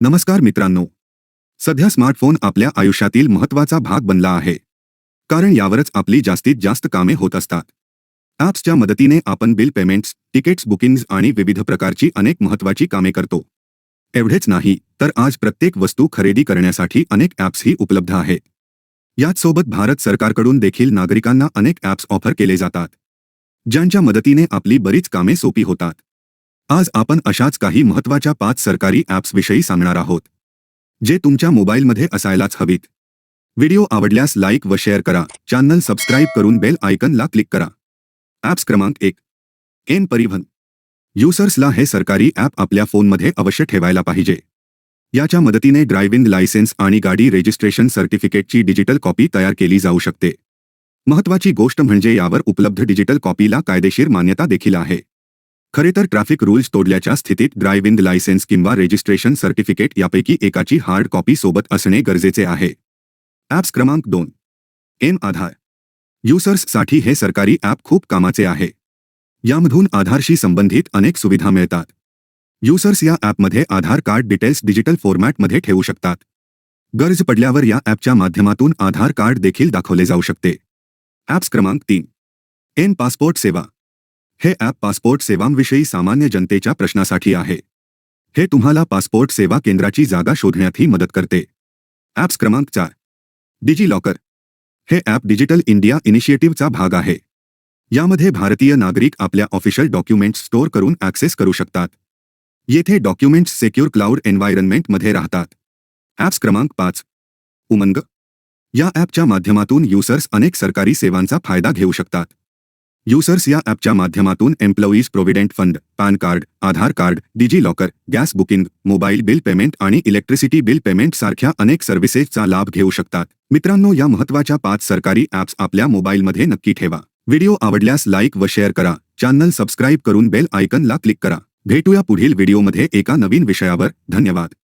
नमस्कार मित्रांनो. सध्या स्मार्टफोन आपल्या आयुष्यातील महत्त्वाचा भाग बनला आहे. कारण यावरच आपली जास्तीत जास्त कामे होत असतात. ॲप्सच्या मदतीने आपण बिल पेमेंट्स तिकीट्स बुकिंग्ज आणि विविध प्रकारची अनेक महत्त्वाची कामे करतो. एवढेच नाही तर आज प्रत्येक वस्तू खरेदी करण्यासाठी अनेक ॲप्सही उपलब्ध आहेत. याचसोबत भारत सरकारकडून देखील नागरिकांना अनेक ॲप्स ऑफर केले जातात. ज्यांच्या मदतीने आपली बरीच कामे सोपी होतात. आज आपण अशाच काही महत्त्वाच्या पाच सरकारी ॲप्सविषयी सांगणार आहोत जे तुमच्या मोबाईलमध्ये असायलाच हवीत. व्हिडिओ आवडल्यास लाईक व शेअर करा. चॅनल सबस्क्राईब करून बेल आयकनला क्लिक करा. ॲप्स क्रमांक एक. एन परिवहन. युसर्सला हे सरकारी ॲप आपल्या फोनमध्ये अवश्य ठेवायला पाहिजे. याच्या मदतीने ड्रायव्हिंग लायसेन्स आणि गाडी रेजिस्ट्रेशन सर्टिफिकेटची डिजिटल कॉपी तयार केली जाऊ शकते. महत्त्वाची गोष्ट म्हणजे यावर उपलब्ध डिजिटल कॉपीला कायदेशीर मान्यता देखील आहे. खरे तर ट्रॅफिक रूल्स तोडल्याच्या स्थितीत ड्रायव्हिंग लायसेन्स किंवा रेजिस्ट्रेशन सर्टिफिकेट यापैकी एकाची हार्ड कॉपी सोबत असणे गरजेचे आहे. ॲप्स क्रमांक दोन. एम आधार. युसर्ससाठी हे सरकारी ॲप खूप कामाचे आहे. यामधून आधारशी संबंधित अनेक सुविधा मिळतात. युसर्स या ॲपमध्ये आधार कार्ड डिटेल्स डिजिटल फॉर्मॅटमध्ये ठेवू शकतात. गरज पडल्यावर या ॲपच्या माध्यमातून आधार कार्ड देखील दाखवले जाऊ शकते. ॲप्स क्रमांक तीन. एन पासपोर्ट सेवा. हे ॲप पासपोर्ट सेवांविषयी सामान्य जनतेच्या प्रश्नासाठी आहे. हे तुम्हाला पासपोर्ट सेवा केंद्राची जागा शोधण्यातही मदत करते. ॲप्स क्रमांक चार. डिजिलॉकर. हे ॲप डिजिटल इंडिया इनिशिएटिव्हचा भाग आहे. यामध्ये भारतीय नागरिक आपल्या ऑफिशियल डॉक्युमेंट्स स्टोअर करून ॲक्सेस करू शकतात. येथे डॉक्युमेंट्स सेक्युअर क्लाउड एन्व्हायरनमेंटमध्ये राहतात. ॲप्स क्रमांक पाच. उमंग. या ॲपच्या माध्यमातून युसर्स अनेक सरकारी सेवांचा फायदा घेऊ शकतात. युसर्स या ॲपच्या माध्यमातून employees provident fund PAN card Aadhaar card DigiLocker gas booking mobile bill payment आणि इलेक्ट्रिसिटी बिल पेमेंट सारख्या अनेक सर्व्हिसेसचा लाभ घेऊ शकतात. मित्रांनो या महत्त्वाच्या पाच सरकारी ॲप्स आपल्या मोबाईलमध्ये नक्की ठेवा. व्हिडिओ आवडल्यास लाईक व शेअर करा. चॅनल सबस्क्राईब करून बेल आयकनला क्लिक करा. भेटूया पुढील व्हिडिओमध्ये एका नवीन विषयावर. धन्यवाद.